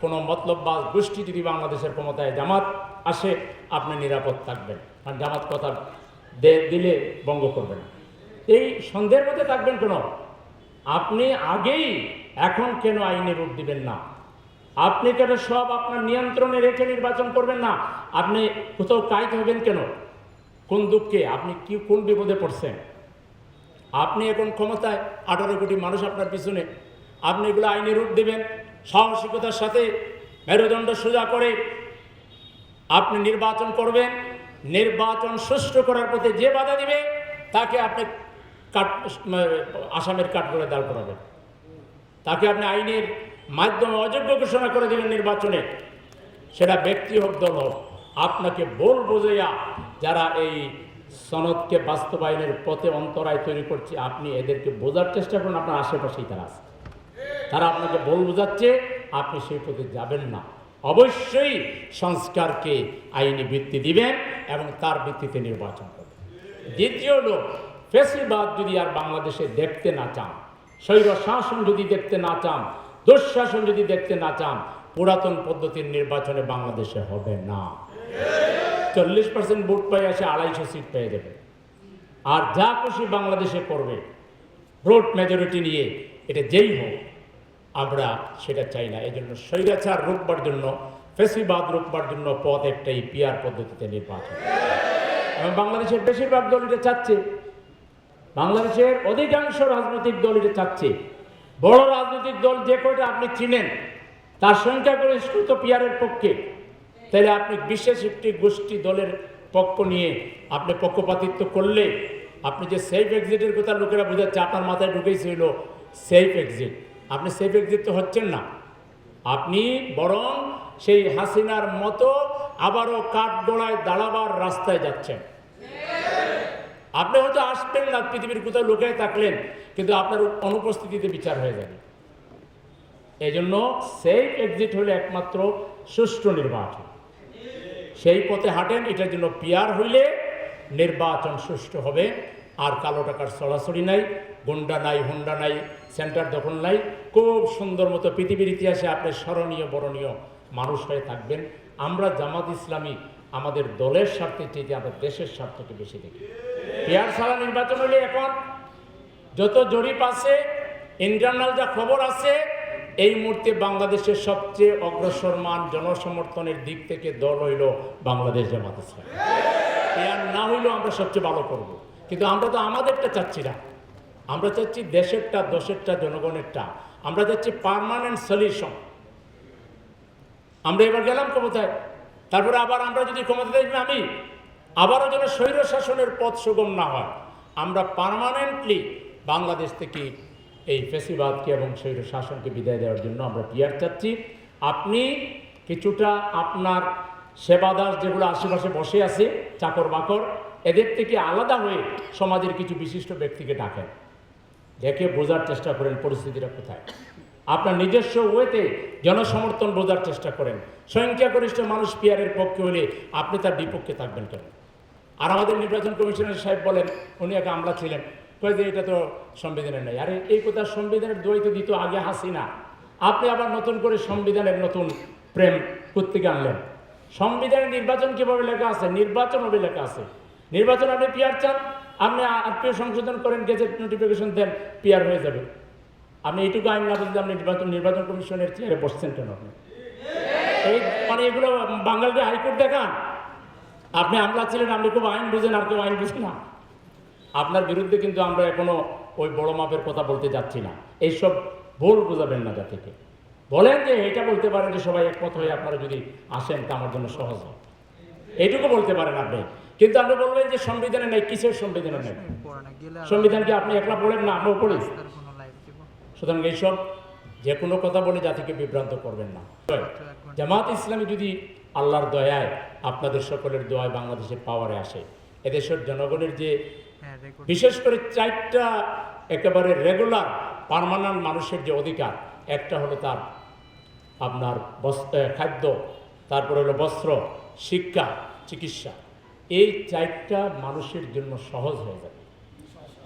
কোনো মতলব বা গোষ্ঠী যদি বাংলাদেশের ক্ষমতায় জামাত আসে, আপনি নিরাপদ থাকবেন। আর জামাত কথা দিলে বঙ্গ করবেন এই সন্দেহের মধ্যে থাকবেন কেন? আপনি আগেই এখন কেন আইনে রূপ দিবেন না? আপনি কেন সব আপনার নিয়ন্ত্রণে রেখে নির্বাচন করবেন না? আপনি কোথাও কাইত হবেন কেন? কোন দুঃখে? আপনি কি, কোন বিপদে পড়ছেন? আপনি এখন ক্ষমতায় আঠারো কোটি মানুষ আপনার পিছনে। আপনি এগুলো আইনে রূপ দেবেন। সাহসিকতার সাথে মেরুদণ্ড সোজা করে আপনি নির্বাচন করবেন, নির্বাচন সুষ্ঠু করার পথে যে বাধা দিবে, তাকে আপনি কাট আসামের কাঠ করে দাঁড় করাবেন। তাকে আপনি আইনের মাধ্যমে অযোগ্য ঘোষণা করে দিলেন নির্বাচনে। সেটা ব্যক্তি হোক, দল হোক, আপনাকে বল বোঝাইয়া যারা এই সনদকে বাস্তবায়নের পথে অন্তরায় তৈরি করছে, আপনি এদেরকে বোঝার চেষ্টা করুন, আপনার আশেপাশেই তারা আছে। তারা আপনাকে বল বোঝাচ্ছে, আপনি সেই পথে যাবেন না। অবশ্যই সংস্কারকে আইনি ভিত্তি দিবেন এবং তার ভিত্তিতে নির্বাচন করবেন। দ্বিতীয় লোক, ফেসিবাদ যদি আর বাংলাদেশে দেখতে না চান স্বৈর শাসন যদি দেখতে না চান, দুঃশাসন যদি দেখতে না চান, পুরাতন পদ্ধতির নির্বাচনে বাংলাদেশে হবে না। চল্লিশ পার্সেন্ট ভোট পাই আসে আড়াইশো সিট পেয়ে যাবে। আর যা খুশি বাংলাদেশে করবে, ভোট মেজরিটি নিয়ে, এটা যেই হোক আমরা সেটা চাই না। এই জন্য স্বৈরাচার রোকবার জন্য, ফেসিবাদ রোকবার জন্য পথ একটাই পিয়ার পদ্ধতিতে নির্বাচন। এবং বাংলাদেশের বেশিরভাগ দল এটা চাচ্ছে। বাংলাদেশের অধিকাংশ রাজনৈতিক দল এটা চাচ্ছে। বড় রাজনৈতিক দল যে কয়টা আপনি চিনেন, তার সংখ্যাগরিষ্ঠত পিয়ারের পক্ষে। তাহলে আপনি বিশেষ একটি গোষ্ঠী দলের পক্ষ নিয়ে আপনি পক্ষপাতিত্ব করলে, আপনি যে সেফ এক্সিটের কথা লোকেরা বোঝাচ্ছে, আপনার মাথায় ঢুকেছে হলো সেফ এক্সিট আপনি সেফ এক্সিট হচ্ছেন না। আপনি বরং সেই হাসিনার মতো আবারও কাঠগোড়ায় দাঁড়াবার রাস্তায় যাচ্ছেন। আপনি হয়তো আসবেন না, পৃথিবীর কোথাও লুকিয়ে থাকলেন, কিন্তু আপনার অনুপস্থিতিতে বিচার হয়ে যাবে। এই জন্য সেফ এক্সিট হলে একমাত্র সুষ্ঠু নির্বাচন। সেই পথে হাঁটেন, এটার জন্য পিয়ার হইলে নির্বাচন সুষ্ঠু হবে, আর কালো টাকার সরাসরি নাই। গুন্ডা নাই, হুন্ডা নাই, সেন্টার দখল নাই। খুব সুন্দর মতো পৃথিবীর ইতিহাসে আপনি স্মরণীয়, বরণীয় মানুষ হয়ে থাকবেন। আমরা জামাত ইসলামী আমাদের দলের স্বার্থে চেয়ে আমরা দেশের স্বার্থকে বেশি দেখি। পেয়ার ছাড়া নির্বাচন হলে এখন যত জরিপ আছে ইন্টারনাল যা খবর আছে, এই মুহূর্তে বাংলাদেশের সবচেয়ে অগ্রসরমান জনসমর্থনের দিক থেকে দল হইল বাংলাদেশ জামাত ইসলাম। পেয়ার না হইলেও আমরা সবচেয়ে ভালো করব। কিন্তু আমরা তো আমাদেরটা চাচ্ছি না। আমরা চাচ্ছি দেশেরটা দশেরটা জনগণেরটা। আমরা চাচ্ছি পার্মানেন্ট সলিউশন আমরা এবার গেলাম ক্ষমতায়। তারপরে আবার আমরা যদি ক্ষমতা দেখবে আমি আবারও যেন স্বৈর শাসনের পথ সুগম না হয়, আমরা পার্মানেন্টলি বাংলাদেশ থেকে এই ফেসিবাদকে এবং স্বৈর শাসনকে বিদায় দেওয়ার জন্য আমরা পিয়ার চাচ্ছি। আপনি কিছুটা আপনার সেবাদাস যেগুলো আশেপাশে বসে আছে চাকর বাকর এদের থেকে আলাদা হয়ে সমাজের কিছু বিশিষ্ট ব্যক্তিকে ডাকেন। দেখে বোঝার চেষ্টা করেন পরিস্থিতিটা কোথায়। আপনার নিজস্ব ওয়েতে জনসমর্থন বোঝার চেষ্টা করেন। সংখ্যাগরিষ্ঠ মানুষ পিয়ারের পক্ষে হলে আপনি তার বিপক্ষে থাকবেন কেন? আর আমাদের নির্বাচন কমিশনার সাহেব বলেন, উনি এক আমলা ছিলেন। কয়ে যে এটা তো সংবিধানের নেই আরে, এই কথা সংবিধানের দ্বৈত দিত আগে হাসিনা। আপনি আবার নতুন করে সংবিধানের নতুন প্রেম প্রত্যেকে আনলেন। সংবিধানে নির্বাচন কীভাবে লেখা আছে? নির্বাচন হবে লেখা আছে। নির্বাচন আপনি পিয়ার চান? আপনি আত্মীয় সংশোধন করেন গেজেট নোটিফিকেশন দেন পিয়ার হয়ে যাবে। আপনি এইটুকু আইন না বুঝলে আপনি নির্বাচন নির্বাচন কমিশনের চেয়ারে বসছেন কেন আপনি? এই মানে এগুলো বাঙালির হাইকোর্ট দেখান। আপনি আমলা ছিলেন, আপনি খুব আইন বুঝেন, আর কেউ আইন বুঝে না। আপনার বিরুদ্ধে কিন্তু আমরা এখনও ওই বড় মাপের কথা বলতে যাচ্ছি না। এইসব ভুল বোঝাবেন না যাতে বলেন যে এটা বলতে পারেন যে সবাই একমত হয়ে আপনারা যদি আসেন, তা আমার জন্য সহজ হয়। এইটুকু বলতে পারেন আপনি। কিন্তু আপনি বললেন যে সংবিধানে নেই কিসের সংবিধানে নেই? সংবিধান কি আপনি একলা পড়েন? না আমরাও পড়ি। সুতরাং এইসব যে কোনো কথা বলে জাতিকে বিভ্রান্ত করবেন না। জামাত ইসলামী যদি আল্লাহর দয়ায় আপনাদের সকলের দোয়ায় বাংলাদেশের পাওয়ারে আসে এদেশের জনগণের যে বিশেষ করে চারটা একেবারে রেগুলার পার্মানেন্ট মানুষের যে অধিকার একটা হলো তার আপনার বস্ত্র খাদ্য তারপরে হলো বস্ত্র শিক্ষা চিকিৎসা। এই চারটা মানুষের জন্য সহজ হয়ে যাবে।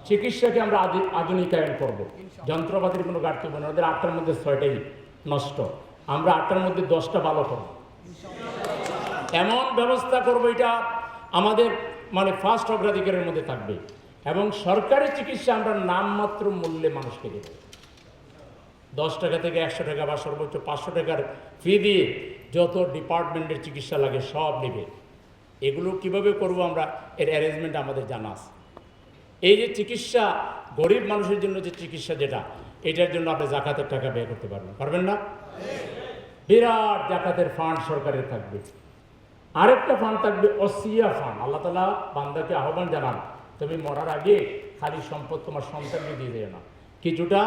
চিকিৎসাকে আমরা আধু- আধুনিকায়ন করব। যন্ত্রপাতির কোনো ঘাটতি হবে না। ওদের আটটার মধ্যে ছয়টাই নষ্ট। আমরা আটটার মধ্যে দশটা ভালো করব। এমন ব্যবস্থা করব এটা আমাদের মানে ফার্স্ট অগ্রাধিকারের মধ্যে থাকবে এবং সরকারি চিকিৎসা আমরা নামমাত্র মূল্যে মানুষকে দেব। দশ টাকা থেকে একশো টাকা বা সর্বোচ্চ পাঁচশো টাকার ফি দিয়ে যত ডিপার্টমেন্টের চিকিৎসা লাগে সব নেবে। এগুলো কীভাবে করব আমরা, এর অ্যারেঞ্জমেন্ট আমাদের জানা আছে। এই যে চিকিৎসা, গরিব মানুষের জন্য যে চিকিৎসা যেটা, এটার জন্য আপনি জাকাতের টাকা ব্যয় করতে পারবেন পারবেন না? বিরাট জাকাতের ফান্ড সরকারের থাকবে। আরেকটা ফান্ড থাকবে, অসিয়া ফান্ড আল্লাহ তালা বান্দাকে আহ্বান জানান, তুমি মরার আগে খালি সম্পদ তোমার সন্তানকে দিয়ে দেবে না। কিছুটা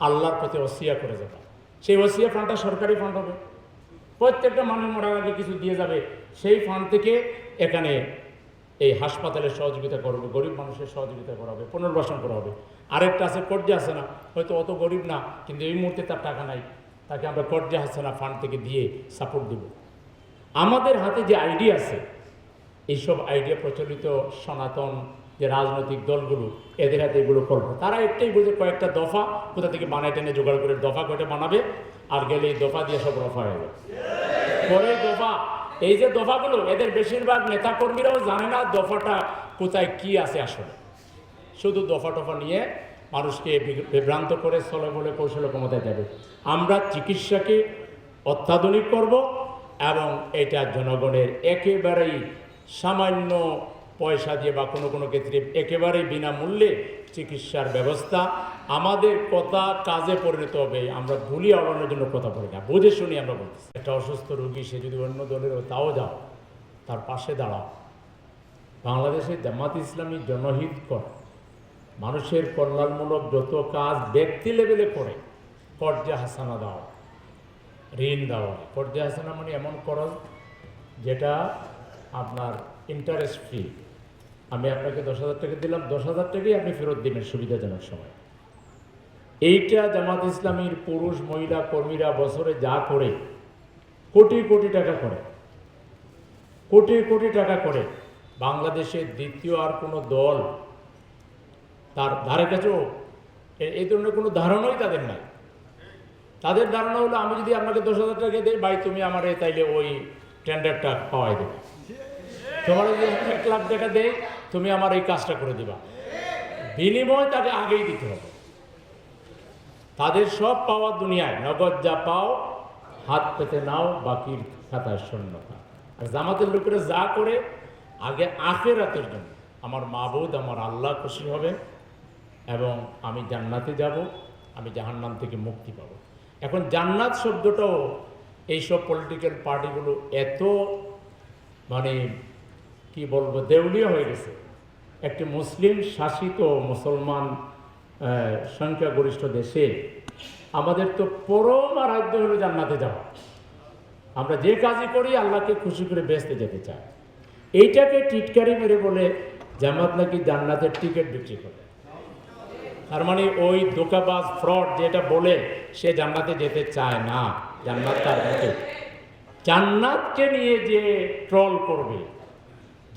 আল্লাহর প্রতি অসিয়া করে যাবে। সেই অসিয়া ফান্ডটা সরকারি ফান্ড হবে। প্রত্যেকটা মানুষ মরার আগে কিছু দিয়ে যাবে। সেই ফান্ড থেকে এখানে এই হাসপাতালের সহযোগিতা করবে গরিব মানুষের সহযোগিতা করা হবে, পুনর্বাসন করা হবে। আরেকটা আছে, কর্জা আছে না, হয়তো অত গরিব না, কিন্তু এই মুহূর্তে তার টাকা নাই, তাকে আমরা কর্জা না ফান্ড থেকে দিয়ে সাপোর্ট দেব। আমাদের হাতে যে আইডিয়া আছে, এইসব আইডিয়া প্রচলিত সনাতন যে রাজনৈতিক দলগুলো, এদের হাতে এগুলো করব। তারা একটাই বুঝে কয়েকটা দফা কোথা থেকে বানায় টেনে জোগাড় করে দফা কয়টা বানাবে, আর গেলে এই দফা দিয়ে সব রফা হয়ে যাবে। পরে দফা। এই যে দফাগুলো, এদের বেশিরভাগ নেতাকর্মীরাও জানে না দফাটা কোথায় কি আছে আসলে। শুধু দফা টফা নিয়ে মানুষকে বিভ্রান্ত করে স্থলে বলে কৌশল ক্ষমতায় দেবে। আমরা চিকিৎসাকে অত্যাধুনিক করব এবং এটা জনগণের একেবারেই সামান্য পয়সা দিয়ে বা কোনো কোনো ক্ষেত্রে একেবারেই বিনামূল্যে চিকিৎসার ব্যবস্থা আমাদের কথা কাজে পরিণত হবে। আমরা ভুলি অড়ানোর জন্য কথা বলি না। বুঝে শুনি আমরা বলতেছি, একটা অসুস্থ রোগী, সে যদি অন্য দলের তাও যাও, তার পাশে দাঁড়াও। বাংলাদেশে জামাত ইসলামী জনহিত কর। মানুষের কল্যাণমূলক যত কাজ ব্যক্তি লেভেলে করে কর্জা হাসানা দাও, ঋণ দেওয়া কর্জা হাসানা মানে এমন খরচ যেটা আপনার ইন্টারেস্ট ফ্রি আমি আপনাকে দশ হাজার টাকা দিলাম, দশ হাজার টাকাই আপনি ফেরত দেবেন সুবিধাজনক সময়। এইটা জামাত ইসলামীর পুরুষ, মহিলা, কর্মীরা বছরে যা করে, কোটি কোটি টাকা করে। কোটি কোটি টাকা করে। বাংলাদেশের দ্বিতীয় আর কোনো দল তার ধারে কাছেও এই ধরনের কোনো ধারণাই তাদের নাই। তাদের ধারণা হলো, আমি যদি আপনাকে দশ হাজার টাকা দিই, ভাই তুমি আমার তাইলে ওই টেন্ডারটা পাওয়াই দেবে। তোমার যদি এক লাখ টাকা দেই তুমি আমার এই কাজটা করে দিবা। বিনিময় তাকে আগেই দিতে হবে। তাদের সব পাওয়া দুনিয়ায়, নগদ যা পাও, হাত পেতে নাও, বাকির খাতায় শূন্যতা আর জামাতের লোকেরা যা করে, আগে আখের রাতের জন্য। আমার মা মাবুদ, আমার আল্লাহ খুশি হবে এবং আমি জান্নাতে যাব, আমি জাহান্নাম থেকে মুক্তি পাবো। এখন জান্নাত শব্দটাও এইসব পলিটিক্যাল পার্টিগুলো এত মানে কি বলব, দেউলিয়া হয়ে গেছে। একটি মুসলিম শাসিত মুসলমান সংখ্যাগরিষ্ঠ দেশে আমাদের তো পরম আরাধ্য হলো জান্নাতে যাওয়া। আমরা যে কাজই করি, আল্লাহকে খুশি করে বেচতে যেতে চাই। এইটাকে টিটকারি মেরে বলে জামাত নাকি জান্নাতের টিকিট বিক্রি করে। তার মানে ওই দোকাবাজ, ফ্রড যেটা বলে, সে জান্নাতে যেতে চায় না। জান্নাত তার জান্নাতকে নিয়ে যে ট্রল করবে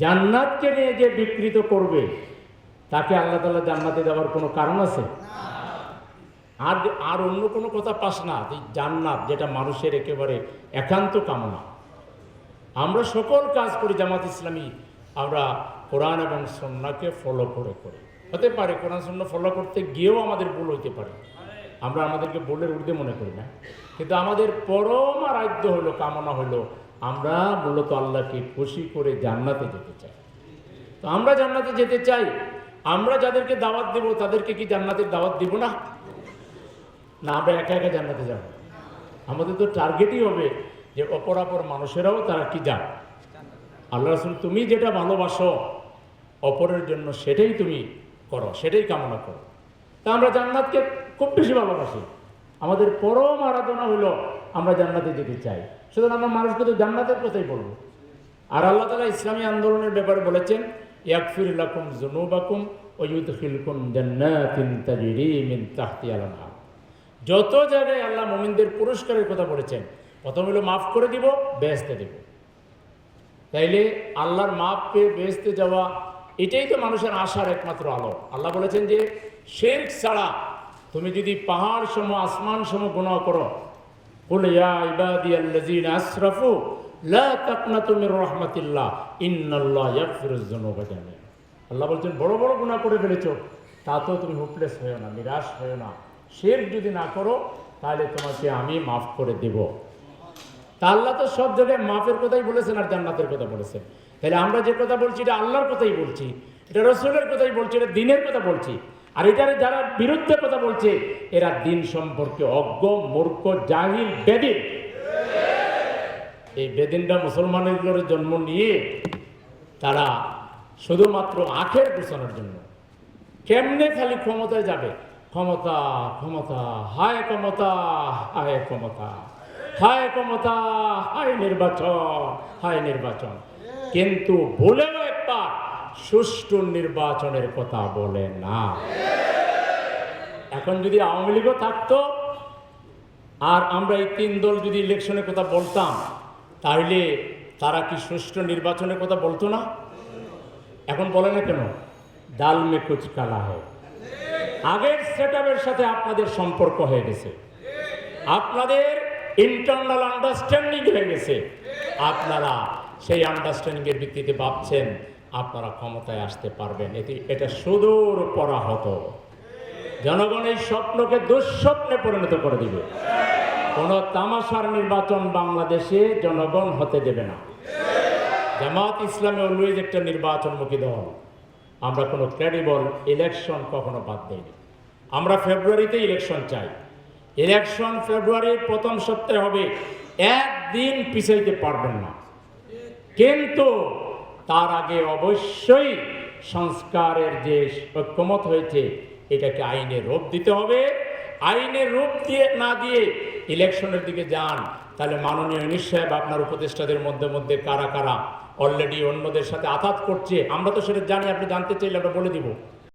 জান্নাতকে নিয়ে যে বিকৃত করবে, তাকে আল্লাহ তালা জান্নাতে দেওয়ার কোনো কারণ আছে? আর আর অন্য কোনো কথা পাস না জান্নাত যেটা মানুষের একেবারে একান্ত কামনা। আমরা সকল কাজ করি জামাত ইসলামী, আমরা কোরআন এবং সন্নাকে ফলো করে, করি। হতে পারে কোরআন সন্না ফলো করতে গিয়েও আমাদের ভুল হইতে পারে। আমরা আমাদেরকে বলের ঊর্ধ্বে মনে করি না। কিন্তু আমাদের পরম আরাধ্য হলো, কামনা হলো আমরা মূলত আল্লাহকে খুশি করে জান্নাতে যেতে চাই। তো আমরা জান্নাতে যেতে চাই। আমরা যাদেরকে দাওয়াত দেব, তাদেরকে কি জান্নাতের দাওয়াত দিব না? না, আমরা একা একা জান্নাতে যাব। আমাদের তো টার্গেটই হবে যে অপরাপর মানুষেরাও তারা কি যান আল্লাহ রসুল, তুমি যেটা ভালোবাসো, অপরের জন্য সেটাই তুমি করো, সেটাই কামনা করো। তা আমরা জান্নাতকে খুব বেশি ভালোবাসি। আমাদের পরম আরাধনা হলো আমরা জান্নাতে যেতে চাই। সুতরাং আমরা মানুষকে তো জান্নাতের কথাই বলব। আর আল্লাহ তালা ইসলামী আন্দোলনের ব্যাপারে বলেছেন ইয়াকফির লাকুম জুনুবাকুম ওয়ুদ খিলকুম জান্নাতিন তাজরি মিন যত জায়গায় আল্লাহ মোমিনদের পুরস্কারের কথা বলেছেন, প্রথম হলো মাফ করে দিব বেহেস্তে দেব। তাইলে আল্লাহর মাপ পেয়ে বেহেস্তে যাওয়া, এটাই তো মানুষের আশার একমাত্র আলো। আল্লাহ বলেছেন যে, শেরক ছাড়া তুমি যদি পাহাড় সম আসমান সম গুণা করো قل يا عبادي الذين أسرفوا لا تقنطوا من رحمة الله إن الله يغفر الذنوب جميعا আল্লাহ বলছেন বড় বড় গুণা করে ফেলেছ তাতেও তুমি হোপলেস হয়েও না নিরাশ হয়েও না শের যদি না করো তাহলে তোমাকে আমি মাফ করে দেব তা আল্লাহ তো সব জায়গায় মাফের কথাই বলেছেন আর জান্নাতের কথা বলেছেন তাহলে আমরা যে কথা বলছি এটা আল্লাহর কথাই বলছি এটা রসুলের কথাই বলছি এটা দিনের কথা বলছি আর এটার যারা বিরুদ্ধে কথা বলছে, এরা দিন সম্পর্কে অজ্ঞ, মূর্খ, জাহিল, বেদিন। এই বেদিনটা মুসলমানের জন্ম নিয়ে তারা শুধুমাত্র আখের ঘোষণার জন্য। কেমনে খালি ক্ষমতায় যাবে? ক্ষমতা ক্ষমতা, হায় ক্ষমতা হায় ক্ষমতা। হায় ক্ষমতা, হায় নির্বাচন হায় নির্বাচন। কিন্তু বলেও একবার সুষ্ঠু নির্বাচনের কথা বলে না। এখন যদি আওয়ামী লীগও থাকতো, আর আমরা এই তিন দল যদি ইলেকশনের কথা বলতাম তাহলে তারা কি সুষ্ঠু নির্বাচনের কথা বলতো না? এখন বলে না কেন? ডাল মে হয় আগের সেট সাথে আপনাদের সম্পর্ক হয়ে গেছে। আপনাদের ইন্টারনাল আন্ডারস্ট্যান্ডিং হয়ে গেছে। আপনারা সেই আন্ডারস্ট্যান্ডিংয়ের ভিত্তিতে ভাবছেন আপনারা ক্ষমতায় আসতে পারবেন। এটি এটা সুদূর পরাহত। জনগণ এই স্বপ্নকে দুঃস্বপ্নে পরিণত করে দিবে। কোনো তামাশার নির্বাচন বাংলাদেশে জনগণ হতে দেবে না। জামাত ইসলামে অলওয়েজ একটা নির্বাচন নির্বাচনমুখী দল। আমরা কোনো ক্রেডিবল ইলেকশন কখনো বাদ দিইনি। আমরা ফেব্রুয়ারিতে ইলেকশন চাই। ইলেকশন ফেব্রুয়ারির প্রথম সপ্তাহে হবে। একদিন পিছাইতে পারবেন না। কিন্তু তার আগে অবশ্যই সংস্কারের যে ঐক্যমত হয়েছে, এটাকে আইনে রূপ দিতে হবে। আইনে রূপ দিয়ে না দিয়ে ইলেকশনের দিকে যান, তাহলে মাননীয় ইউনিশ সাহেব আপনার উপদেষ্টাদের মধ্যে মধ্যে কারা কারা? অলরেডি অন্যদের সাথে আঘাত করছে। আমরা তো সেটা জানি, আপনি জানতে চাইলে আমরা বলে দিব।